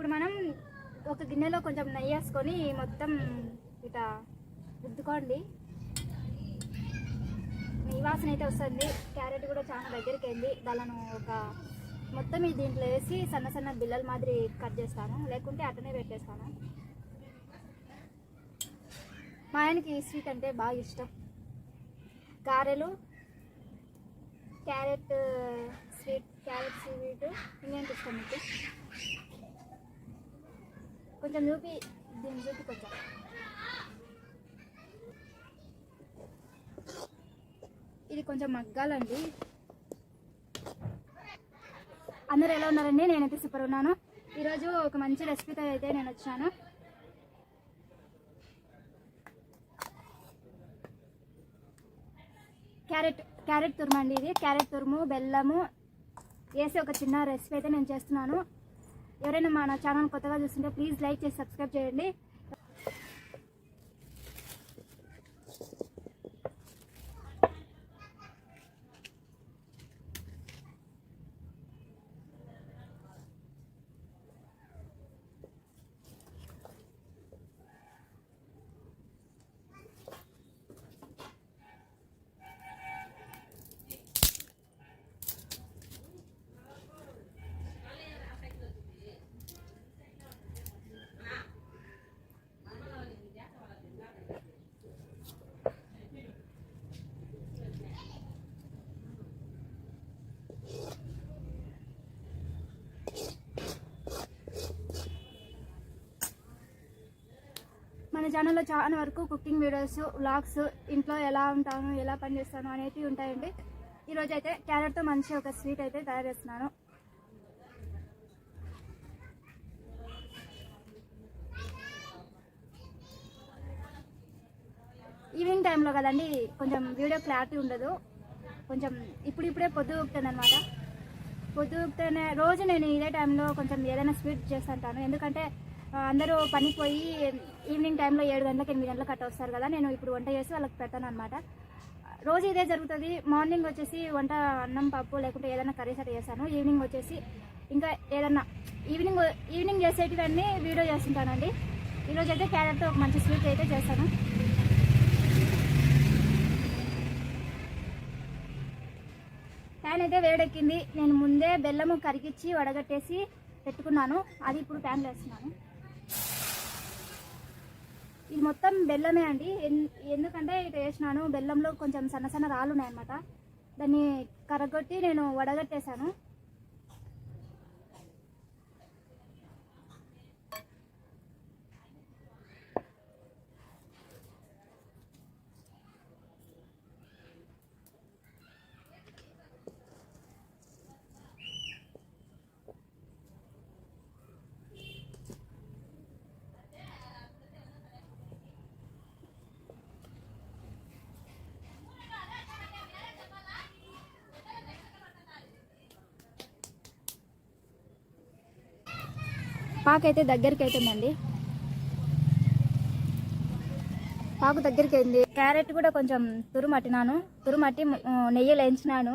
ఇప్పుడు మనం ఒక గిన్నెలో కొంచెం నెయ్యి వేసుకొని మొత్తం ఇట్లా రుద్దుకోండి. నెయ్యి వాసన అయితే వస్తుంది. క్యారెట్ కూడా చాలా దగ్గరికి అయింది దాలను ఒక మొత్తం ఈ దీంట్లో వేసి సన్న సన్న బిల్లల మాదిరి కట్ చేస్తాను. లేకుంటే అట్టనే పెట్టేస్తాను. మా ఆయనకి ఈ స్వీట్ అంటే బాగా ఇష్టం. గారెలు క్యారెట్ స్వీట్ క్యారెట్ స్వీట్. ఇంకేంటి ఇష్టం మీకు? కొంచెం చూపి దీన్ని చూపి కొంచెం. ఇది కొంచెం మగ్గాలండి. అందరూ ఎలా ఉన్నారండి? నేనైతే సూపర్ ఉన్నాను. ఈరోజు ఒక మంచి రెసిపీతో అయితే నేను వచ్చాను. క్యారెట్ క్యారెట్ తురుము అండి ఇది. క్యారెట్ తురుము బెల్లము వేసి ఒక చిన్న రెసిపీ అయితే నేను చేస్తున్నాను. ఎవరైనా మన ఛానల్ కొత్తగా చూస్తుంటే ప్లీజ్ లైక్ చేసి సబ్స్క్రైబ్ చేయండి. మన ఛానల్లో చాలా వరకు కుకింగ్ వీడియోస్ వ్లాగ్స్ ఇంట్లో ఎలా ఉంటాను ఎలా పని చేస్తాను అనేవి ఉంటాయండి. ఈరోజు అయితే క్యారెట్తో మంచి ఒక స్వీట్ అయితే తయారు చేస్తున్నాను. ఈవినింగ్ టైంలో కదండి కొంచెం వీడియో క్లారిటీ ఉండదు. కొంచెం ఇప్పుడు ఇప్పుడే పొద్దు ఊపుతుంది అనమాట పొద్దు ఊపితేనే రోజు నేను ఇదే టైంలో కొంచెం ఏదైనా స్వీట్ చేస్తుంటాను. ఎందుకంటే అందరూ పనికి పోయి ఈవినింగ్ టైంలో ఏడు గంటలకు ఎనిమిది గంటలకు కట్ట వస్తారు కదా. నేను ఇప్పుడు వంట చేసి వాళ్ళకి పెడతాను అనమాట రోజు ఇదే జరుగుతుంది. మార్నింగ్ వచ్చేసి వంట అన్నం పప్పు లేకుంటే ఏదైనా కర్రీస్ అట్లా చేస్తాను. ఈవినింగ్ వచ్చేసి ఇంకా ఏదన్నా ఈవినింగ్ ఈవినింగ్ చేసేటివన్నీ వీడియో చేస్తుంటానండి. ఈరోజు అయితే క్యారెట్తో ఒక మంచి స్వీట్ అయితే చేస్తాను. ప్యాన్ అయితే వేడెక్కింది. నేను ముందే బెల్లము కరిగిచ్చి వడగట్టేసి పెట్టుకున్నాను. అది ఇప్పుడు ప్యాన్లో వేస్తున్నాను. ఇది మొత్తం బెల్లమే అండి. ఎన్- ఎందుకంటే ఇటు వేసినాను బెల్లంలో కొంచెం సన్న సన్న రాళ్ళు ఉన్నాయన్నమాట. దాన్ని కరగొట్టి నేను వడగట్టేశాను. పాకైతే దగ్గరికి అవుతుందండి పాకు దగ్గరికి అయింది క్యారెట్ కూడా కొంచెం తురుమట్టినాను. తురుమట్టి నెయ్యి లేంచినాను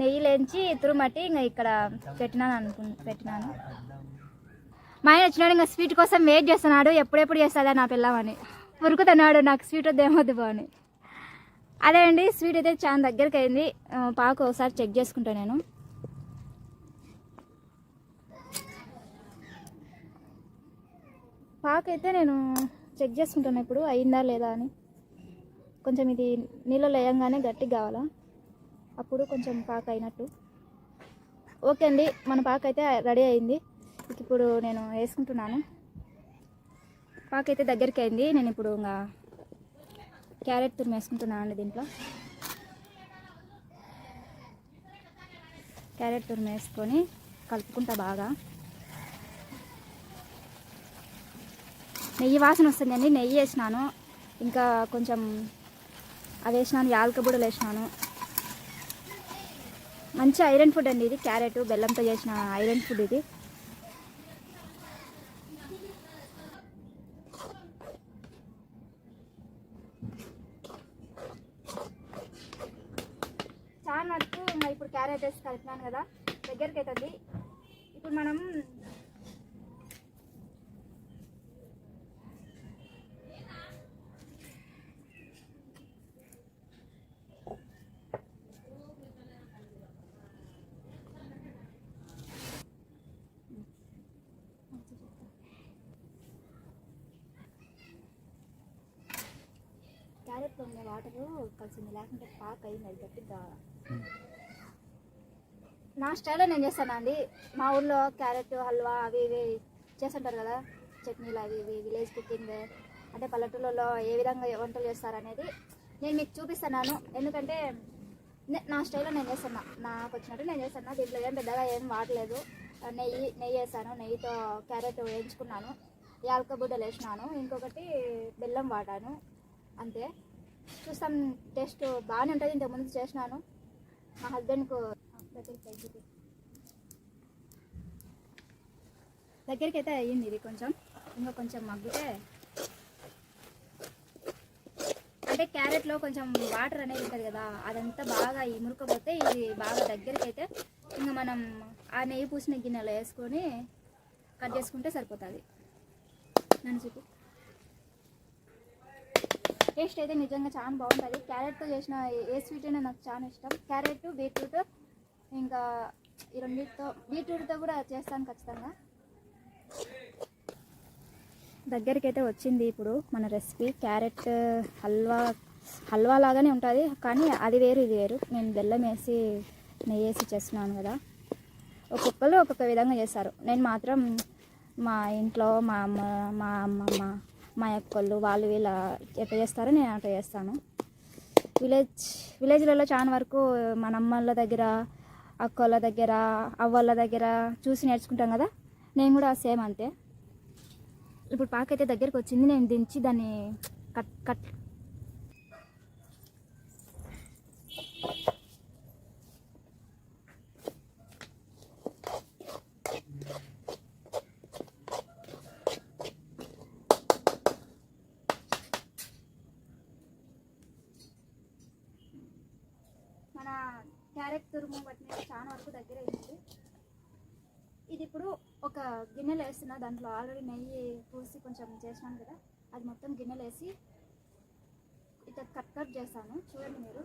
నెయ్యి లేంచి తురుమట్టి ఇంకా ఇక్కడ పెట్టినాను అనుకు పెట్టినాను. మా ఆయన వచ్చినాడు ఇంకా స్వీట్ కోసం వెయిట్ చేస్తున్నాడు. ఎప్పుడెప్పుడు చేస్తుందా నా పిల్లమని ఉరుకుతున్నాడు నాకు స్వీట్ వద్ద ఏమొద్దు అని. అదే అండి స్వీట్ అయితే చాలా దగ్గరికి అయింది పాకు ఒకసారి చెక్ చేసుకుంటా నేను. పాక అయితే నేను చెక్ చేసుకుంటాను ఇప్పుడు అయిందా లేదా అని. కొంచెం ఇది నీళ్ళలో వేయంగానే గట్టిగా కావాలా? అప్పుడు కొంచెం పాక అయినట్టు. ఓకే అండి మన పాక అయితే రెడీ అయింది. ఇప్పుడు నేను వేసుకుంటున్నాను. పాక అయితే దగ్గరికి అయింది. నేను ఇప్పుడు ఇంకా క్యారెట్ తురిమి వేసుకుంటున్నాను అండి దీంట్లో. క్యారెట్ తురిమి వేసుకొని కలుపుకుంటా బాగా. నెయ్యి వాసన వస్తుందండి. నెయ్యి వేసినాను. ఇంకా కొంచెం అది వేసినాను. యాలక బుడలు వేసినాను. మంచి ఐరన్ ఫుడ్ అండి ఇది. క్యారెట్ బెల్లంతో చేసిన ఐరన్ ఫుడ్ ఇది. చాలా వరకు ఇప్పుడు క్యారెట్ వేసి కలిపినాను కదా. దగ్గరికి అవుతుంది ఇప్పుడు మనం క్యారెట్లో ఉండే వాటరు కలిసింది లేకుంటే పాక్ అయింది అది గట్టిగా నా స్టైల్లో నేను చేస్తాను అండి? మా ఊర్లో క్యారెట్ హల్వా అవి ఇవి చేస్తుంటారు కదా చట్నీలు అవి ఇవి విలేజ్ కుకింగ్ అంటే పల్లెటూళ్ళలో ఏ విధంగా వంటలు చేస్తారనేది నేను మీకు చూపిస్తున్నాను. ఎందుకంటే నా స్టైల్లో నేను చేస్తున్నా. నాకు వచ్చినట్టు నేను చేస్తున్నా. దీంట్లో ఏం పెద్దగా ఏం వాడలేదు. నెయ్యి నెయ్యి వేసాను. నెయ్యితో క్యారెట్ వేయించుకున్నాను. యాలక బుడ్డలు వేసినాను. ఇంకొకటి బెల్లం వాడాను. అంతే. చూస్తాం టేస్ట్ బాగానే ఉంటుంది. ఇంతకుముందు చేసినాను. మా హస్బెండ్కు దగ్గరికి దగ్గరికి అయితే అయ్యింది ఇది కొంచెం. ఇంకా కొంచెం మగ్గితే అంటే క్యారెట్లో కొంచెం వాటర్ అనేది ఉంటుంది కదా అదంతా బాగా ఇమురుకపోతే ఇది బాగా దగ్గరికి అయితే ఇంకా మనం ఆ నెయ్యి పూసిన గిన్నెలో వేసుకొని కట్ చేసుకుంటే సరిపోతుంది. నన్ను చూపి. టేస్ట్ అయితే నిజంగా చాలా బాగుంటుంది. క్యారెట్తో చేసిన ఏ- స్వీట్ అయినా నాకు చాలా ఇష్టం. క్యారెట్ బీట్రూట్ ఇంకా ఈ రెండింటితో బీట్రూట్తో కూడా చేస్తాను ఖచ్చితంగా. దగ్గరికి అయితే వచ్చింది ఇప్పుడు మన రెసిపీ. క్యారెట్ హల్వా హల్వా లాగానే ఉంటుంది కానీ అది వేరు ఇది వేరు. నేను బెల్లం వేసి నెయ్యి వేసి చేస్తున్నాను కదా. ఒక్కొక్కరు ఒక్కొక్క విధంగా చేస్తారు. నేను మాత్రం మా ఇంట్లో మా అమ్మ మా అమ్మమ్మ మా యొక్కళ్ళు వాళ్ళు వీళ్ళ ఎట్లా చేస్తారో నేను అట్లా చేస్తాను. విలేజ్ విలేజ్లలో చాలా వరకు మన అమ్మళ్ళ దగ్గర అక్కల దగ్గర అవ్వళ్ళ దగ్గర చూసి నేర్చుకుంటాం కదా. నేను కూడా సేమ్ అంతే. ఇప్పుడు పాక అయితే దగ్గరికి వచ్చింది నేను దించి దాన్ని కట్ కట్. మన క్యారెట్ తురుము వాటిని చాలా వరకు దగ్గర అయింది ఇది ఇప్పుడు ఒక గిన్నెలు వేస్తున్నా దాంట్లో ఆల్రెడీ నెయ్యి పూసి కొంచెం చేసినాను కదా అది మొత్తం గిన్నెలు వేసి ఇట్లా కట్ కట్ చేస్తాను. చూడండి మీరు.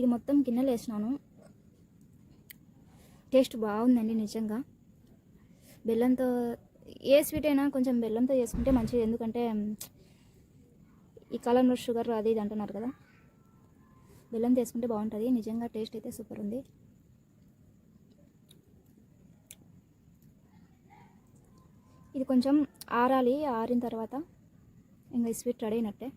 ఇది మొత్తం గిన్నెలో వేసినాను. టేస్ట్ బాగుందండి నిజంగా. బెల్లంతో ఏ స్వీట్ అయినా కొంచెం బెల్లంతో చేసుకుంటే మంచిది. ఎందుకంటే ఈ కాలంలో షుగర్ అది ఇది అంటున్నారు కదా. బెల్లం తీసుకుంటే బాగుంటుంది. నిజంగా టేస్ట్ అయితే సూపర్ ఉంది. ఇది కొంచెం ఆరాలి. ఆరిన తర్వాత ఇంకా ఈ స్వీట్ రెడీ అయినట్టే.